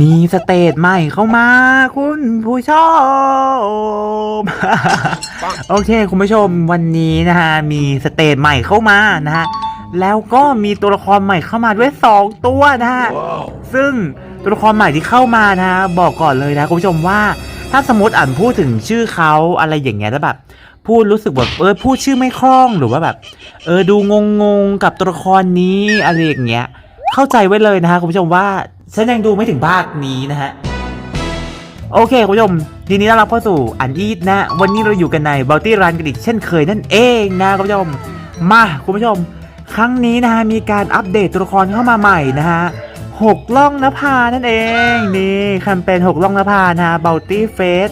มีสเตจใหม่เข้ามา คุณผู้ชม โอเค คุณผู้ชมวันนี้นะฮะ มีสเตจใหม่เข้ามานะฮะ แล้วก็มีตัวละครใหม่เข้ามาด้วย 2 ตัวนะฮะ ซึ่งตัวละครใหม่ที่เข้ามานะฮะบอกก่อนเลยนะ คุณผู้ชมว่า ถ้าสมมติอ่านพูดถึงชื่อเขาอะไรอย่างเงี้ยแล้วแบบพูดรู้สึกแบบเออพูดชื่อไม่คล่องหรือว่าแบบ เออดูงงงๆกับตัวละครนี้อะไรอย่างเงี้ย เข้าใจไว้เลยนะฮะคุณผู้ชมว่า ฉันยังดูไม่ถึงภาคนี้นะฮะ โอเคคุณผู้ชมทีนี้ต้รับเข้าสู่อันอีทนะ วันนี้เราอยู่กันในบัลตี้รันกันอีกเช่นเคยนั่นเองนะคุณผู้ชม มาคุณผู้ชม ครั้งนี้นะฮะมีการอัปเดตตัวละครเข้ามาใหม่นะฮะหกล่องนภานั่นเองนี่แคมเปญหกล่องนภานะฮะบัลตี้เฟส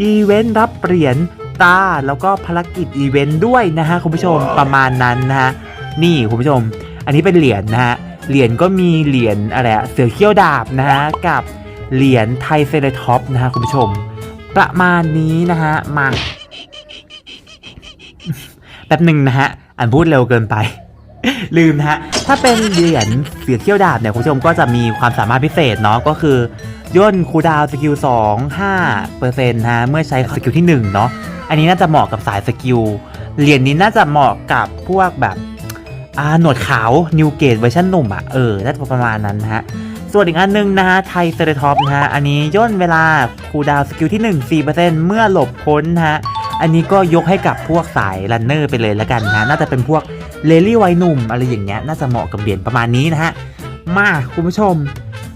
อีเวนต์รับเหรียญตาแล้วก็ภารกิจอีเวนต์ด้วยนะฮะคุณผู้ชมประมาณนั้นนะฮะนี่คุณผู้ชม อันนี้เป็นเหรียญนะฮะ เหรียญก็มีเหรียญอะไรอะเสือเขี้ยวดาบนะฮะกับเหรียญไทเซเลท็อปนะฮะคุณผู้ชม ประมาณนี้นะฮะมาแป๊บหนึ่งนะฮะอ่านพูดเร็วเกินไป ลืมนะฮะถ้าเป็นเหรียญเสือเขี้ยวดาบเนี่ยคุณผู้ชมก็จะมีความสามารถพิเศษเนาะก็คือย่นคูดาวสกิล2 5เปอร์เซ็นต์ฮะเมื่อใช้สกิลที่1เนาะอันนี้น่าจะเหมาะกับสายสกิลเหรียญนี้น่าจะเหมาะกับพวกแบบ อ่าหนวดขาวนิวเกตเวอร์ชันหนุ่มอะเออน่าจะประมาณนั้นนะฮะส่วนอีกอันหนึงนะฮะไทเซเรท็อปนะฮะอันนี้ย่นเวลาคูดาวสกิลที่ 1 4%เมื่อหลบพ้นฮะอันนี้ก็ยกให้กับพวกสายรันเนอร์ไปเลยแล้วกันนะน่าจะเป็นพวกเลลี่ไวหนุ่มอะไรอย่างเงี้ยน่าจะเหมาะกับเหรียญประมาณนี้นะฮะมาคุณผู้ชม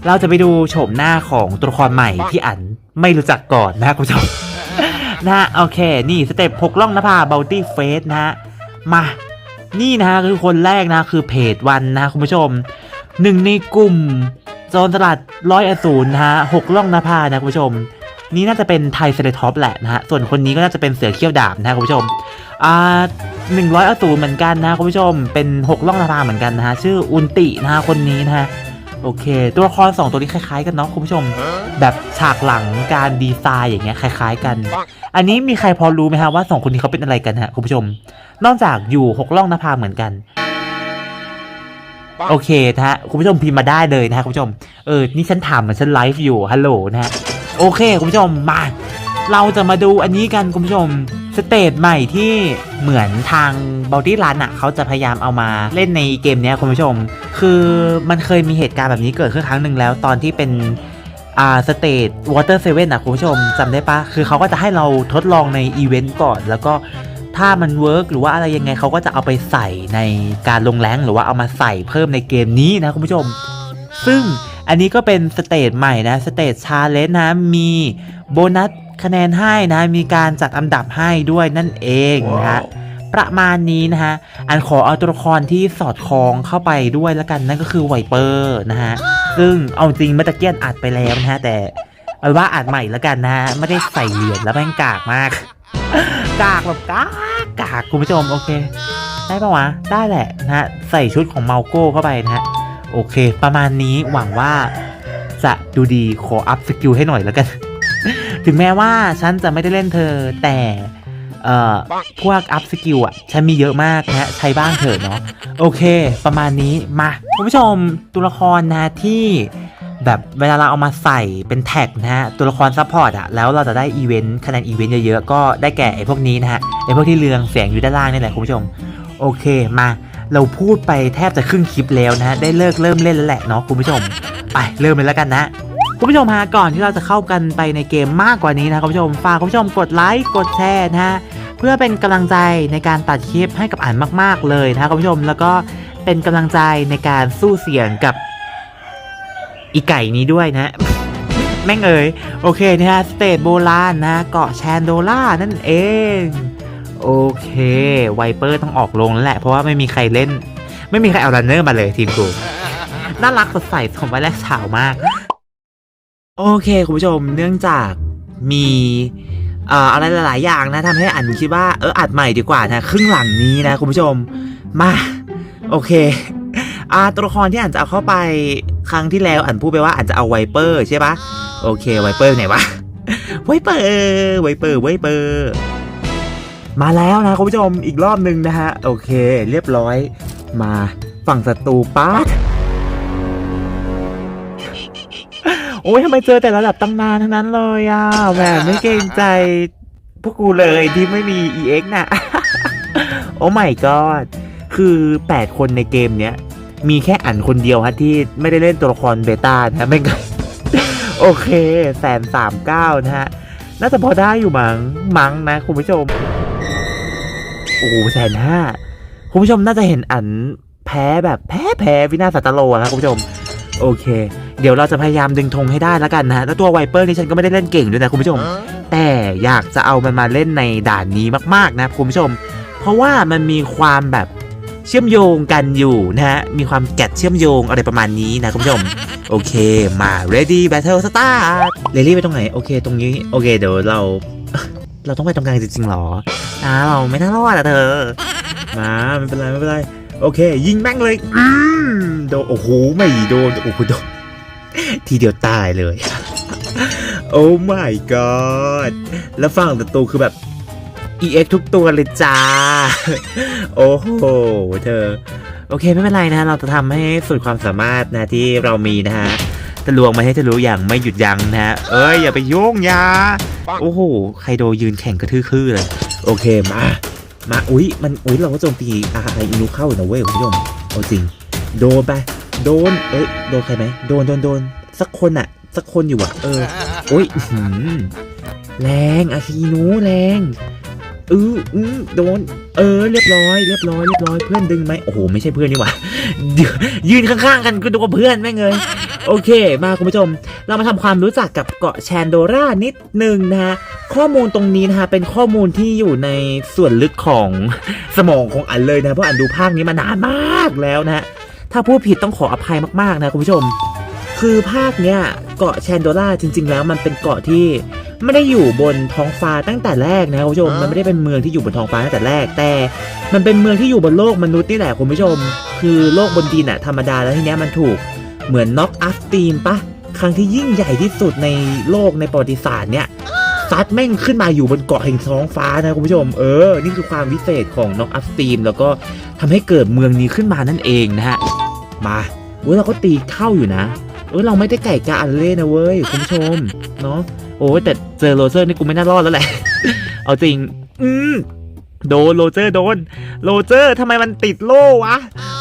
เราจะไปดูโฉมหน้าของตัวละครใหม่ที่อันไม่รู้จักก่อนนะคุณผู้ชมนะโอเค นี่สเต็ปหกล่องนภาบัลตี้เฟสนะฮะมา นี่นะคือคนแรกนะคือเพจวันนะคุณผู้ชมหนึ่งในกลุ่มโซนสลัดร้อยอสูรนะฮะหกล่องนภานะคุณผู้ชม นี่น่าจะเป็นไทเซเลท็อปแหละนะฮะส่วนคนนี้ก็น่าจะเป็นเสือเขี้ยวดาบนะฮะคุณผู้ชมอ่าหนึ่งร้อยอสูรเหมือนกันนะคุณผู้ชม เป็นหกล่องนภาเหมือนกันนะฮะชื่ออุนตินะฮะคนนี้นะฮะ โอเค ตัวละครสองตัวนี้คล้ายๆกันเนาะคุณผู้ชม แบบฉากหลังการดีไซน์อย่างเงี้ยคล้ายๆกัน อันนี้มีใครพอรู้ไหมฮะว่าสองคนนี้เขาเป็นอะไรกันฮะคุณผู้ชม นอกจากอยู่หกล่องนภาเหมือนกัน โอเคนะฮะคุณผู้ชมพิมพ์มาได้เลยนะฮะคุณผู้ชมเออนี่ฉันถามเหมือนฉันไลฟ์อยู่ฮัลโหลนะฮะโอเค คุณผู้ชมมา เราจะมาดูอันนี้กันคุณผู้ชม สเตจใหม่ที่เหมือนทางบอดี้รันอะเขาจะพยายามเอามาเล่นในเกมนี้คุณผู้ชม คือมันเคยมีเหตุการณ์แบบนี้เกิดขึ้นครั้งหนึ่งแล้วตอนที่เป็นอ่าสเตจวอเตอร์เซเว่นอะคุณผู้ชมจำได้ปะคือเขาก็จะให้เราทดลองในอีเวนต์ก่อน แล้วก็ถ้ามันเวิร์กหรือว่าอะไรยังไงเขาก็จะเอาไปใส่ในการลงแรงหรือว่าเอามาใส่เพิ่มในเกมนี้นะคุณผู้ชม ซึ่งอันนี้ก็เป็นสเตจใหม่นะสเตจชาเลนจ์นะมีโบนัส คะแนนให้นะมีการจัดอันดับให้ด้วยนั่นเองนะฮะประมาณนี้นะฮะ อันขอเอาตัวละครที่สอดคล้องเข้าไปด้วยแล้วกันนั่นก็คือไวเปอร์นะฮะ ซึ่งเอาจริงเมื่อตะเกียนอัดไปแล้วนะฮะ แต่เอาเป็นว่าอัดใหม่แล้วกันนะฮะ ไม่ได้ใส่เหรียญแล้วแม่งกากมาก กากแบบกากกากคุณผู้ชมโอเค ได้ปะวะ ได้แหละนะฮะ ใส่ชุดของเมาโก้เข้าไปนะฮะ โอเค ประมาณนี้หวังว่าจะดูดีขออัพสกิลให้หน่อยแล้วกัน ถึงแม้ว่าฉันจะไม่ได้เล่นเธอแต่เอ่อพวกอัพสกิลอะ ฉันมีเยอะมากนะฮะใช้บ้างเถอะเนาะโอเค ประมาณนี้มาคุณผู้ชมตัวละครนะที่แบบเวลาเราเอามาใส่เป็นแท็กนะฮะ ตัวละครซัพพอร์ตอะแล้วเราจะได้อีเวนต์คะแนนอีเวนต์เยอะๆ ก็ได้แก่ไอ้พวกนี้นะฮะ ไอ้พวกที่เรืองแสงอยู่ด้านล่างนี่แหละคุณผู้ชม โอเคมาเราพูดไปแทบจะครึ่งคลิปแล้วนะฮะ ได้เลิกเริ่มเล่นแล้วแหละเนาะคุณผู้ชม ไปเริ่มเลยแล้วกันนะ คุณผู้ชมฮะก่อนที่เราจะเข้ากันไปในเกมมากกว่านี้นะคุณผู้ชมฝากคุณผู้ชมกดไลค์กดแชร์นะฮะเพื่อเป็นกำลังใจในการตัดคลิปให้กับอ่านมาก ๆ เลยนะคุณผู้ชมแล้วก็เป็นกำลังใจในการสู้เสียงกับอีไก่นี้ด้วยนะแม่งเอ๋ยโอเคนะฮะสเตทโบราณนะเกาะแชนโดล่านั่นเองโอเคไวเปอร์ต้องออกลงแล้วแหละ เพราะว่าไม่มีใครเล่น ไม่มีใครเอารันเนอร์มาเลยทีมกูน่ารักสดใสสมวัยแรกสาวมาก โอเคคุณผู้ชมเนื่องจากมีอะไรหลาย ๆ อย่างนะทำให้อันคิดว่าเอออัดใหม่ดีกว่านะครึ่งหลังนี้นะคุณผู้ชมมาโอเคอาตัวละครที่อันจะเอาเข้าไปครั้งที่แล้วอันพูดไปว่าอันจะเอาไวเปอร์ใช่ปะโอเคไวเปอร์ไหนวะไวเปอร์ไวเปอร์ไวเปอร์มาแล้วนะคุณผู้ชมอีกรอบหนึ่งนะฮะโอเค เรียบร้อยมาฝั่งศัตรูปาด โอ้ยทำไมเจอแต่ระดับตำนานทั้งนั้นเลยอะแหมไม่เกรงใจพวกกูเลยที่ไม่มี EX น่ะ โอ้ my god คือ 8 คนในเกมเนี้ย มีแค่อันคนเดียวฮะที่ไม่ได้เล่นตัวละครเบต้านะไม่งั้นโอเคแสนสามเก้านะฮะ น่าจะพอได้อยู่มั้งมั้งนะ คุณผู้ชม โอ้แสนห้าคุณผู้ชมน่าจะเห็นอันแพ้แบบแพ้แพ้วินาศสัตโลอะคุณผู้ชม โอเค เดี๋ยวเราจะพยายามดึงธงให้ได้แล้วกันนะฮะแล้วตัวไวเปอร์นี่ฉันก็ไม่ได้เล่นเก่งด้วยนะคุณผู้ชม แต่อยากจะเอามันมาเล่นในด่านนี้มากๆนะคุณผู้ชม เพราะว่ามันมีความแบบเชื่อมโยงกันอยู่นะฮะ มีความแกะเชื่อมโยงอะไรประมาณนี้นะคุณผู้ชม โอเคมา ready battle start เรลี่ไปตรงไหน โอเค ตรงนี้ โอเค เดี๋ยวเรา เราต้องไปตรงกลางจริงๆหรออ้าเราไม่น่ารอดอะเธอ มาไม่เป็นไรไม่เป็นไร โอเค ยิงแม่งเลย อืมโดนโอ้โห ไม่โดน โอ้โหโดน ทีเดียวตายเลย โอ้ my god แล้วฝั่งศัตรูคือแบบ EX ทุกตัวเลยจ้า โอ้โห เธอ โอเคไม่เป็นไรนะ เราจะทำให้สุดความสามารถนะที่เรามีนะฮะจะลวงมาให้จะรู้อย่างไม่หยุดยั้งนะฮะ เอ้ย อย่าไปยุ่งยา โอ้โหใคโดยืนแข่งกระทือคือเลย โอเคมา มา อุ๊ย มัน อุ๊ย เราก็โจมตีอาไออินุเข้าอยู่นะเว้ยคุณผู้ชม เอาจริง โดนไป โดน เอ้ย โดนใครไหม โดน โดน โดน สักคนอะสักคนอยู่อะเออโอ้ยแรงอาคีนูแรงอืออือโดน เออ เรียบร้อย เรียบร้อย เรียบร้อย เพื่อนดึงไหมโอ้โห ไม่ใช่เพื่อนนี่หว่า ยืนข้างๆ กันก็ดูว่าเพื่อนแม่งเลย โอเค มาคุณผู้ชม เรามาทำความรู้จักกับเกาะแชนโดรานิดหนึ่งนะฮะ ข้อมูลตรงนี้นะฮะ เป็นข้อมูลที่อยู่ในส่วนลึกของสมองของอันเลยนะ เพราะอันดูภาคนี้มานานมากแล้วนะฮะ ถ้าพูดผิดต้องขออภัยมากๆนะคุณผู้ชม คือภาคเนี้ยเกาะแชนโดราจริง ๆ แล้วมันเป็นเกาะที่ไม่ได้อยู่บนท้องฟ้าตั้งแต่แรกนะคุณผู้ชมมันไม่ได้เป็นเมืองที่อยู่บนท้องฟ้าตั้งแต่แรกแต่ มันเป็นเมืองที่อยู่บนโลกมนุษย์นี่แหละคุณผู้ชม คือโลกบนดินอะธรรมดาแล้วทีเนี้ยมันถูกเหมือนน็อกอัฟตีมปะครั้งที่ยิ่งใหญ่ที่สุดในโลกในประวัติศาสตร์เนี่ยซัดแม่งขึ้นมาอยู่บนเกาะแห่งท้องฟ้านะคุณผู้ชม เออ นี่คือความวิเศษของน็อกอัฟตีมแล้วก็ทำให้เกิดเมืองนี้ขึ้นมานั่นเองนะฮะมาเว้ยเราก็ตีเข้าอยู่นะ เออเราไม่ได้ไก่กาอันเล่นะเว้ยคุณผู้ชมเนาะโอ้ยแต่เจอโรเจอร์นี่กูไม่น่ารอดแล้วแหละ เอาจริง อืมโดนโรเจอร์โดนโรเจอร์ทำไมมันติดโล่วะ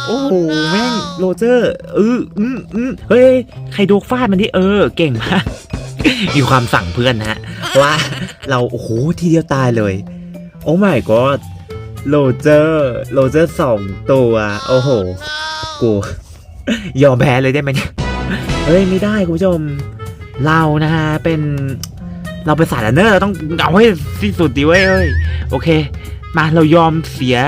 โอ้โหแม่งโรเจอร์เอออืมอืมเฮ้ยใครโดกฟาดมันที่เออ เก่งมากมีความสั่งเพื่อนนะฮะว่าเราโอ้โหทีเดียวตายเลย โอ้ my god โรเจอร์โรเจอร์สองตัว โอ้โห กู ยอมแพ้เลยได้ไหมเนี่ย เฮ้ยไม่ได้คุณผู้ชม เรานะฮะเป็นเราเป็นสายลันเนอร์เราต้องเอาให้ที่สุดดีเว้ยโอเค มาเรายอมเสีย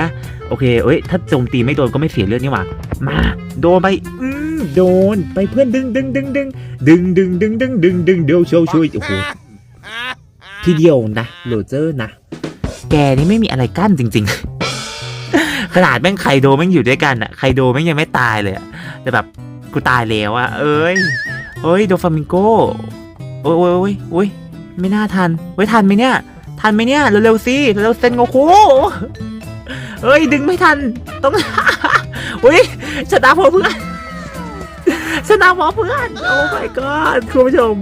โอเคเอ้ย ถ้าโจมตีไม่โดนก็ไม่เสียเลือดนี่หว่ามาโดนไปอืมโดนไปเพื่อนดึงดึงดึงดึงดึงดึงดึงดึงดึงดึงเดี๋ยวโชว์ช่วยโอ้โหทีเดียวนะโรเจอร์นะ แกนี่ไม่มีอะไรกั้นจริง ๆ ขนาดแม่งไครโดแม่งอยู่ด้วยกันอะไครโดแม่งยังไม่ตายเลยอะแต่แบบ กูตายแล้วอะเอ้ยเอ้ยโดฟามิงโกโอ้ยโอ้ยโอ้ยโอ้ยไม่น่าทันเฮ้ยทันไหมเนี่ย ทันไหมเนี่ย เร็วๆสิเร็วๆเซนโงคุเอ้ยดึงไม่ทันต้องอุ้ยชนะเพราะเพื่อนชนะเพราะเพื่อน โอ้ my god คุณผู้ชม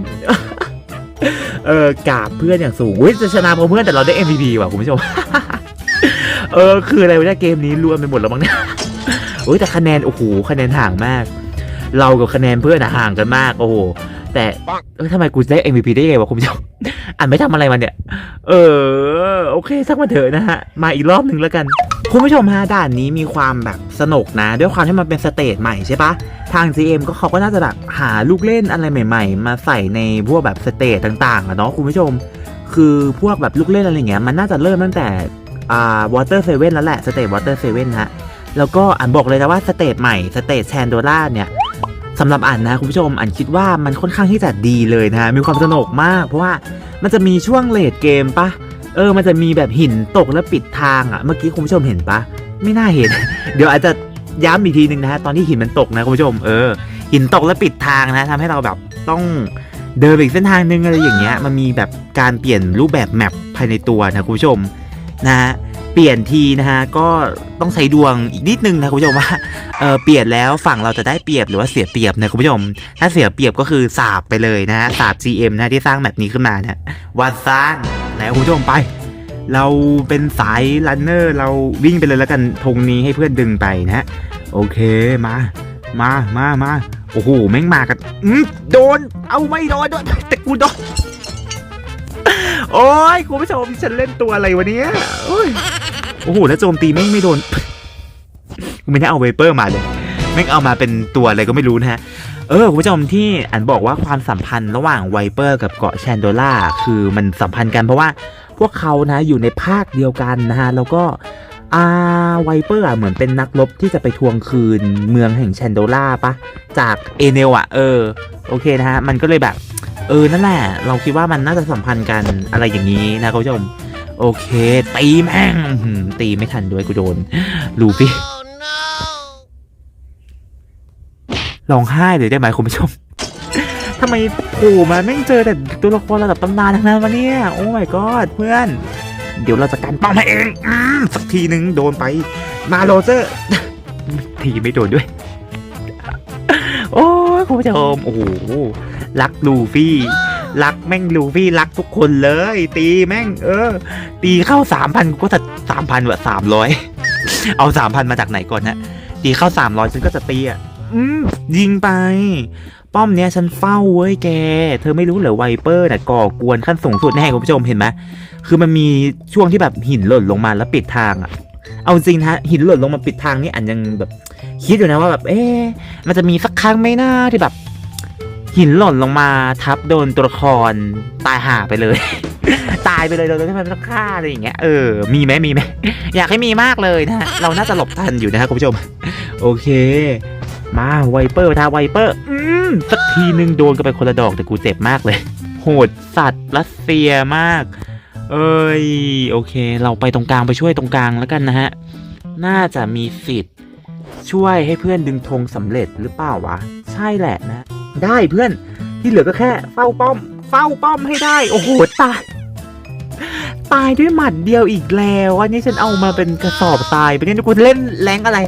เออกราบเพื่อนอย่างสูงอุ๊ยจะชนะเพราะเพื่อนแต่เราได้ MVP ว่ะคุณผู้ชมเออคืออะไรวะเนี่ยเกมนี้รวมไปหมดแล้วมั้งเนี่ยอุ้ยแต่คะแนนโอ้โหคะแนนห่างมาก เรากับคะแนนเพื่อนอะห่างกันมากโอ้โหแต่ทำไมกูได้ MVP ได้ไงวะคุณผู้ชมอ่านไม่ทำอะไรมันเนี่ย เออ โอเคสักมาเถอะนะฮะ มาอีกรอบหนึ่งแล้วกัน คุณผู้ชมฮะด่านนี้มีความแบบสนุกนะ ด้วยความที่มันเป็นสเตจใหม่ใช่ปะทาง GM ก็เขาก็น่าจะแบบหาลูกเล่นอะไรใหม่ ๆ มาใส่ในพวกแบบสเตจต่างๆอะเนาะคุณผู้ชม คือพวกแบบลูกเล่นอะไรอย่างเงี้ยมันน่าจะเริ่มตั้งแต่อ่าวอเตอร์เซเว่นแล้วแหละสเตจวอเตอร์เซเว่นฮะแล้วก็อ่านบอกเลยนะว่าสเตจใหม่สเตจแชนโดล่าเนี่ย สำหรับอ่านนะคุณผู้ชมอ่านคิดว่ามันค่อนข้างที่จะดีเลยนะฮะมีความสนุกมาก เพราะว่ามันจะมีช่วงเลดเกมปะเออ มันจะมีแบบหินตกแล้วปิดทางอะเมื่อกี้คุณผู้ชมเห็นปะไม่น่าเห็น เดี๋ยวอาจจะย้ำอีกทีหนึ่งนะฮะตอนที่หินมันตกนะคุณผู้ชมเออหินตกแล้วปิดทางนะทำให้เราแบบต้องเดินอีกเส้นทางนึงอะไรอย่างเงี้ยมันมีแบบการเปลี่ยนรูปแบบแมปภายในตัวนะคุณผู้ชมนะฮะ เปลี่ยนทีนะฮะก็ต้องใช้ดวงอีกนิดนึงนะคุณผู้ชมว่าเออเปลี่ยนแล้วฝั่งเราจะได้เปรียบหรือว่าเสียเปรียบนะคุณผู้ชม ถ้าเสียเปรียบก็คือสาบไปเลยนะฮะสาบ GM นะที่สร้างแบบนี้ขึ้นมานะวันซานแล้วคุณผู้ชมไป เราเป็นสายรันเนอร์เราวิ่งไปเลยแล้วกันธงนี้ให้เพื่อนดึงไปนะฮะโอเคมามามามาโอ้โหแม่งมากันอืมโดน เอาไม่โดนโดนแต่กูโดน โอ้ยคุณผู้ชมฉันเล่นตัวอะไรวะเนี่ยโอ้ยโอ้โหแล้วโจมตีแม่งไม่โดนกูไม่ได้เอาเวเปอร์มาเลยแม่งเอามาเป็นตัวอะไรก็ไม่รู้นะฮะ เออคุณผู้ชมที่อันบอกว่าความสัมพันธ์ระหว่างไวเปอร์กับเกาะแชนโดล่าคือมันสัมพันธ์กันเพราะว่าพวกเขานะอยู่ในภาคเดียวกันนะฮะ แล้วก็ อาไวเปอร์อะเหมือนเป็นนักรบที่จะไปทวงคืนเมืองแห่งแชนโดล่าปะจากเอเนลอะเออโอเคนะฮะมันก็เลยแบบ เออนั่นแหละเราคิดว่ามันน่าจะสัมพันธ์กันอะไรอย่างนี้นะคุณผู้ชมโอเค ตีแม่งตีไม่ทันด้วยกูโดนลูฟี่ร้องไห้เลยได้ไหมคุณผู้ชมทำไมโผล่มาแม่งเจอแต่ตัวละครระดับตำนานทั้งนั้นวะเนี่ย โอ้ my god เพื่อน เดี๋ยวเราจะกันป้อมให้เองอสักทีหนึ่งโดนไปมาโรเจอร์ทีไม่โดนด้วย โอ้คุณผู้ชมโอ้โหรักลูฟี่รักแม่งลูฟี่รักทุกคนเลย ตีแม่ง เออ ตีเข้าสามพันก็จะสามพันวะสามร้อยเอาสามพันมาจากไหนก่อนนะตีเข้าสามร้อยฉันก็จะตีอะอืมยิงไป ป้อมเนี้ยฉันเฝ้าเว้ยแก เธอไม่รู้เหรอไวเปอร์น่ะก่อกวนขั้นสูงสุดแน่คุณผู้ชมเห็นไหมคือมันมีช่วงที่แบบหินหล่นลงมาแล้วปิดทางอะ เอาจริงนะหินหล่นลงมาปิดทางนี่อันยังแบบ คิดอยู่นะว่าแบบ เอ๊ะมันจะมีสักครั้งไหมนะที่แบบ หินหล่นลงมาทับโดนตัวละครตายห่าไปเลย ตายไปเลยโดยที่มันต้องฆ่าอะไรอย่างเงี้ยเออมีไหมมีไหมอยากให้มีมากเลยนะฮะเราน่าจะหลบทันอยู่นะครับคุณผู้ชม โอเค มาไวเปอร์ทาไวเปอร์ อืมสักทีนึงโดนกันไปคนละดอกแต่กูเจ็บมากเลย โหดสัตว์รัสเซียมาก เอ้ยโอเค เราไปตรงกลางไปช่วยตรงกลางแล้วกันนะฮะ น่าจะมีสิทธิ์ ช่วยให้เพื่อนดึงธงสำเร็จหรือเปล่าวะ ใช่แหละนะ ได้เพื่อนที่เหลือก็แค่เฝ้าป้อม เฝ้าป้อมให้ได้ โอ้โหตายตายด้วยหมัดเดียวอีกแล้ว อันนี้ฉันเอามาเป็นกระสอบทรายไปเนี่ยกูเล่นแรงอะไร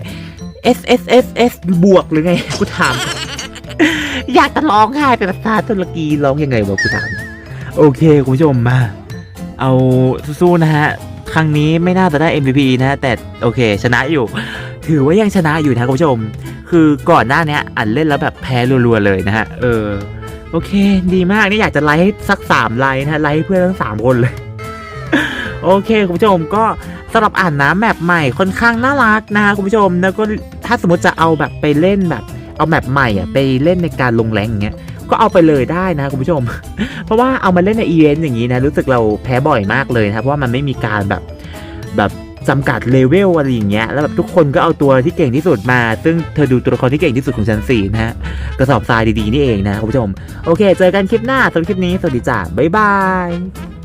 S S S S บวกหรือไงกูถาม อยากจะร้องไห้เป็นภาษาตุรกีร้องยังไงวะกูถาม โอเค คุณผู้ชมมา เอาสู้ๆนะฮะ ครั้งนี้ไม่น่าจะได้ MVP นะฮะแต่โอเค ชนะอยู่ ถือว่ายังชนะอยู่นะคุณผู้ชม คือก่อนหน้าเนี้ยอันเล่นแล้วแบบแพ้รัวๆเลยนะฮะ เออ โอเค ดีมากนี่อยากจะไลค์ให้สักสามไลค์นะฮะไลค์ให้เพื่อนทั้งสามคนเลยโอเค คุณผู้ชมก็สำหรับอ่านน้ำแมปใหม่ค่อนข้างน่ารักนะฮะคุณผู้ชม แล้วก็ถ้าสมมติจะเอาแบบไปเล่นแบบ เอาแมปใหม่อะไปเล่นในการลงแรงอย่างเงี้ยก็เอาไปเลยได้นะคุณผู้ชม เพราะว่าเอามาเล่นในอีเวนต์อย่างนี้นะรู้สึกเราแพ้บ่อยมากเลยนะครับเพราะว่ามันไม่มีการแบบแบบจำกัดเลเวลอะไรอย่างเงี้ยแล้วแบบทุกคนก็เอาตัวที่เก่งที่สุดมา ซึ่งเธอดูตัวละครที่เก่งที่สุดของชั้นสี่นะฮะกระสอบทรายดีๆนี่เองนะคุณผู้ชม โอเค เจอกันคลิปหน้าสำหรับคลิปนี้สวัสดีจ้าบ๊ายบาย